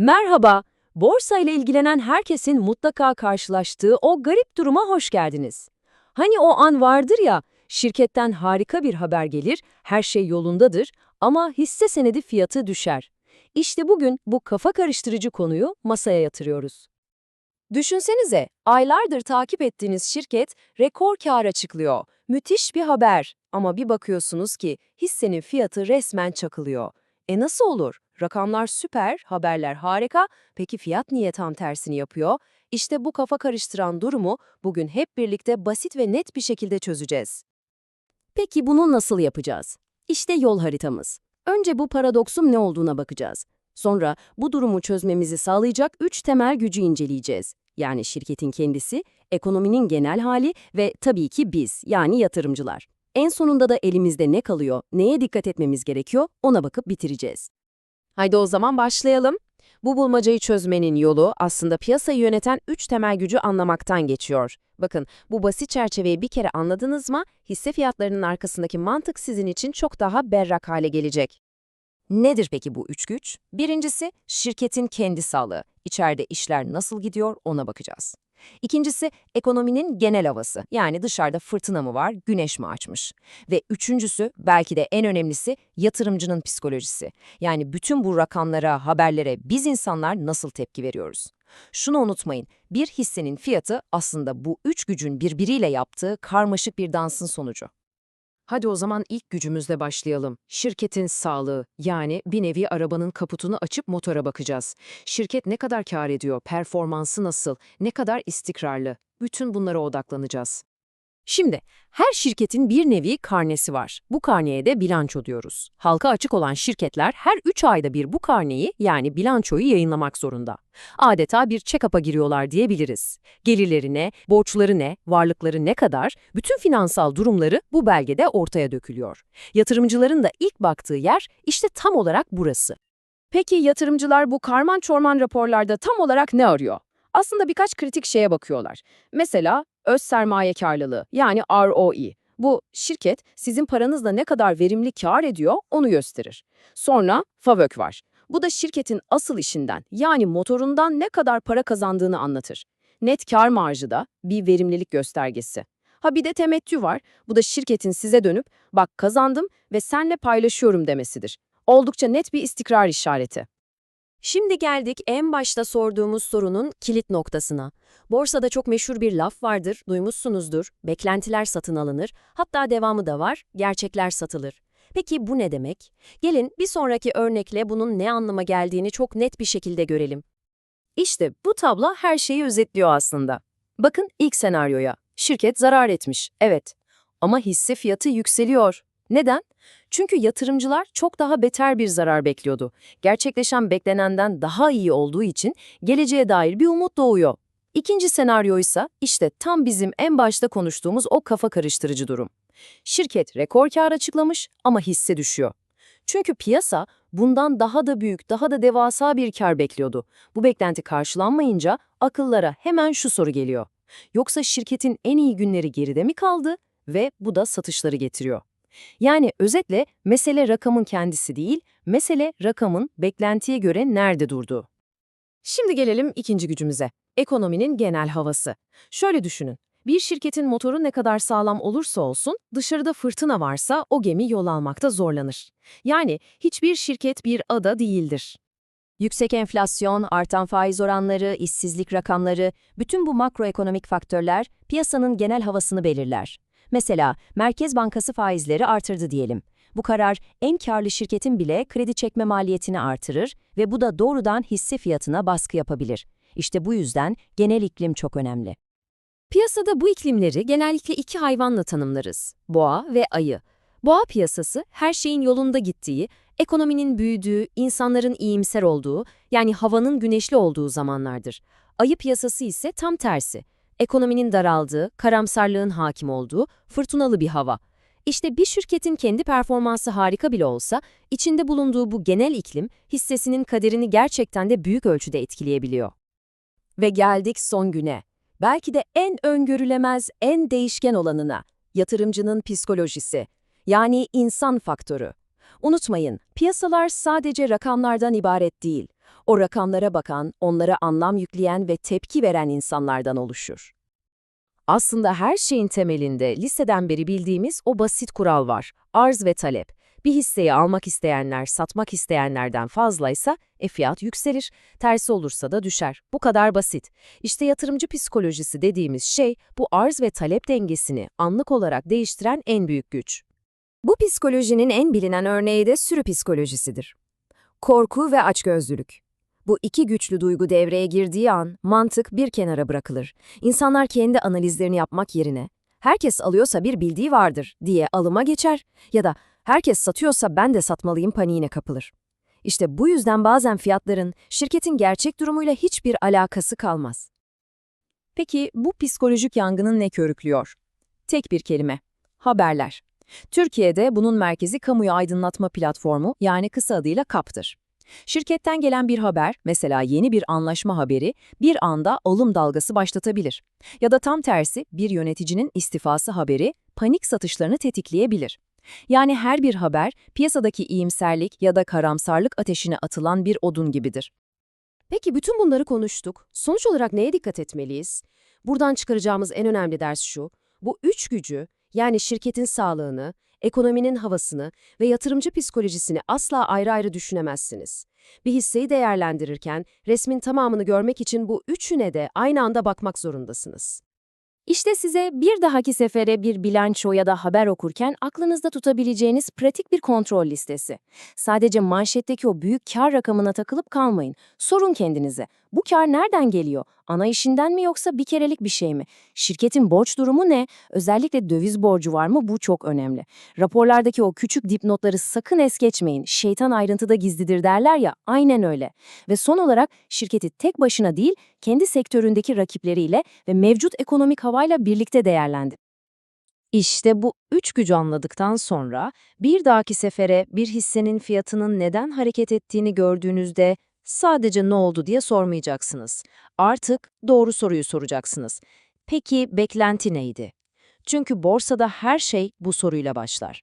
Merhaba, borsa ile ilgilenen herkesin mutlaka karşılaştığı o garip duruma hoş geldiniz. Hani o an vardır ya, şirketten harika bir haber gelir, her şey yolundadır ama hisse senedi fiyatı düşer. İşte bugün bu kafa karıştırıcı konuyu masaya yatırıyoruz. Düşünsenize, aylardır takip ettiğiniz şirket rekor kâr açıklıyor. Müthiş bir haber ama bir bakıyorsunuz ki hissenin fiyatı resmen çakılıyor. E nasıl olur? Rakamlar süper, haberler harika. Peki fiyat niye tam tersini yapıyor? İşte bu kafa karıştıran durumu bugün hep birlikte basit ve net bir şekilde çözeceğiz. Peki bunu nasıl yapacağız? İşte yol haritamız. Önce bu paradoksun ne olduğuna bakacağız. Sonra bu durumu çözmemizi sağlayacak üç temel gücü inceleyeceğiz. Yani şirketin kendisi, ekonominin genel hali ve tabii ki biz, yani yatırımcılar. En sonunda da elimizde ne kalıyor, neye dikkat etmemiz gerekiyor ona bakıp bitireceğiz. Haydi o zaman başlayalım. Bu bulmacayı çözmenin yolu aslında piyasayı yöneten üç temel gücü anlamaktan geçiyor. Bakın bu basit çerçeveyi bir kere anladınız mı hisse fiyatlarının arkasındaki mantık sizin için çok daha berrak hale gelecek. Nedir peki bu üç güç? Birincisi şirketin kendi sağlığı. İçeride işler nasıl gidiyor ona bakacağız. İkincisi ekonominin genel havası. Yani dışarıda fırtına mı var, güneş mi açmış? Ve üçüncüsü belki de en önemlisi yatırımcının psikolojisi. Yani bütün bu rakamlara, haberlere biz insanlar nasıl tepki veriyoruz? Şunu unutmayın, bir hissenin fiyatı aslında bu üç gücün birbiriyle yaptığı karmaşık bir dansın sonucu. Hadi o zaman ilk gücümüzle başlayalım. Şirketin sağlığı, yani bir nevi arabanın kaputunu açıp motora bakacağız. Şirket ne kadar kar ediyor, performansı nasıl, ne kadar istikrarlı? Bütün bunlara odaklanacağız. Şimdi, her şirketin bir nevi karnesi var. Bu karneye de bilanço diyoruz. Halka açık olan şirketler her 3 ayda bir bu karneyi yani bilançoyu yayınlamak zorunda. Adeta bir check-up'a giriyorlar diyebiliriz. Gelirleri ne, borçları ne, varlıkları ne kadar, bütün finansal durumları bu belgede ortaya dökülüyor. Yatırımcıların da ilk baktığı yer işte tam olarak burası. Peki yatırımcılar bu karman çorman raporlarda tam olarak ne arıyor? Aslında birkaç kritik şeye bakıyorlar. Mesela öz sermaye karlılığı yani ROE. Bu şirket sizin paranızla ne kadar verimli kar ediyor onu gösterir. Sonra FAVÖK var. Bu da şirketin asıl işinden yani motorundan ne kadar para kazandığını anlatır. Net kar marjı da bir verimlilik göstergesi. Ha bir de temettü var. Bu da şirketin size dönüp bak kazandım ve senle paylaşıyorum demesidir. Oldukça net bir istikrar işareti. Şimdi geldik en başta sorduğumuz sorunun kilit noktasına. Borsada çok meşhur bir laf vardır, duymuşsunuzdur. Beklentiler satın alınır, hatta devamı da var, gerçekler satılır. Peki bu ne demek? Gelin bir sonraki örnekle bunun ne anlama geldiğini çok net bir şekilde görelim. İşte bu tablo her şeyi özetliyor aslında. Bakın ilk senaryoya. Şirket zarar etmiş, evet. Ama hisse fiyatı yükseliyor. Neden? Çünkü yatırımcılar çok daha beter bir zarar bekliyordu. Gerçekleşen beklenenden daha iyi olduğu için geleceğe dair bir umut doğuyor. İkinci senaryo ise işte tam bizim en başta konuştuğumuz o kafa karıştırıcı durum. Şirket rekor kar açıklamış ama hisse düşüyor. Çünkü piyasa bundan daha da büyük, daha da devasa bir kar bekliyordu. Bu beklenti karşılanmayınca akıllara hemen şu soru geliyor. Yoksa şirketin en iyi günleri geride mi kaldı ve bu da satışları getiriyor? Yani özetle mesele rakamın kendisi değil, mesele rakamın beklentiye göre nerede durduğu. Şimdi gelelim ikinci gücümüze, ekonominin genel havası. Şöyle düşünün, bir şirketin motoru ne kadar sağlam olursa olsun, dışarıda fırtına varsa o gemi yol almakta zorlanır. Yani hiçbir şirket bir ada değildir. Yüksek enflasyon, artan faiz oranları, işsizlik rakamları, bütün bu makroekonomik faktörler piyasanın genel havasını belirler. Mesela Merkez Bankası faizleri artırdı diyelim. Bu karar en karlı şirketin bile kredi çekme maliyetini artırır ve bu da doğrudan hisse fiyatına baskı yapabilir. İşte bu yüzden genel iklim çok önemli. Piyasada bu iklimleri genellikle iki hayvanla tanımlarız. Boğa ve ayı. Boğa piyasası her şeyin yolunda gittiği, ekonominin büyüdüğü, insanların iyimser olduğu, yani havanın güneşli olduğu zamanlardır. Ayı piyasası ise tam tersi ekonominin daraldığı, karamsarlığın hakim olduğu, fırtınalı bir hava. İşte bir şirketin kendi performansı harika bile olsa, içinde bulunduğu bu genel iklim, hissesinin kaderini gerçekten de büyük ölçüde etkileyebiliyor. Ve geldik son güne. Belki de en öngörülemez, en değişken olanına, yatırımcının psikolojisi, yani insan faktörü. Unutmayın, piyasalar sadece rakamlardan ibaret değil. O rakamlara bakan, onlara anlam yükleyen ve tepki veren insanlardan oluşur. Aslında her şeyin temelinde liseden beri bildiğimiz o basit kural var. Arz ve talep. Bir hisseyi almak isteyenler, satmak isteyenlerden fazlaysa e fiyat yükselir, tersi olursa da düşer. Bu kadar basit. İşte yatırımcı psikolojisi dediğimiz şey bu arz ve talep dengesini anlık olarak değiştiren en büyük güç. Bu psikolojinin en bilinen örneği de sürü psikolojisidir. Korku ve açgözlülük. Bu iki güçlü duygu devreye girdiği an mantık bir kenara bırakılır. İnsanlar kendi analizlerini yapmak yerine herkes alıyorsa bir bildiği vardır diye alıma geçer ya da herkes satıyorsa ben de satmalıyım paniğine kapılır. İşte bu yüzden bazen fiyatların şirketin gerçek durumuyla hiçbir alakası kalmaz. Peki bu psikolojik yangının ne körüklüyor? Tek bir kelime. Haberler. Türkiye'de bunun merkezi kamuya aydınlatma platformu yani kısa adıyla KAP'tır. Şirketten gelen bir haber, mesela yeni bir anlaşma haberi, bir anda alım dalgası başlatabilir. Ya da tam tersi bir yöneticinin istifası haberi panik satışlarını tetikleyebilir. Yani her bir haber piyasadaki iyimserlik ya da karamsarlık ateşine atılan bir odun gibidir. Peki bütün bunları konuştuk. Sonuç olarak neye dikkat etmeliyiz? Buradan çıkaracağımız en önemli ders şu. Bu üç gücü, yani şirketin sağlığını, ekonominin havasını ve yatırımcı psikolojisini asla ayrı ayrı düşünemezsiniz. Bir hisseyi değerlendirirken resmin tamamını görmek için bu üçüne de aynı anda bakmak zorundasınız. İşte size bir dahaki sefere bir bilanço ya da haber okurken aklınızda tutabileceğiniz pratik bir kontrol listesi. Sadece manşetteki o büyük kar rakamına takılıp kalmayın. Sorun kendinize. Bu kar nereden geliyor? Ana işinden mi yoksa bir kerelik bir şey mi? Şirketin borç durumu ne? Özellikle döviz borcu var mı? Bu çok önemli. Raporlardaki o küçük dipnotları sakın es geçmeyin. Şeytan ayrıntıda gizlidir derler ya, aynen öyle. Ve son olarak şirketi tek başına değil, kendi sektöründeki rakipleriyle ve mevcut ekonomik havayla birlikte değerlendirin. İşte bu üç gücü anladıktan sonra bir dahaki sefere bir hissenin fiyatının neden hareket ettiğini gördüğünüzde sadece ne oldu diye sormayacaksınız. Artık doğru soruyu soracaksınız. Peki beklenti neydi? Çünkü borsada her şey bu soruyla başlar.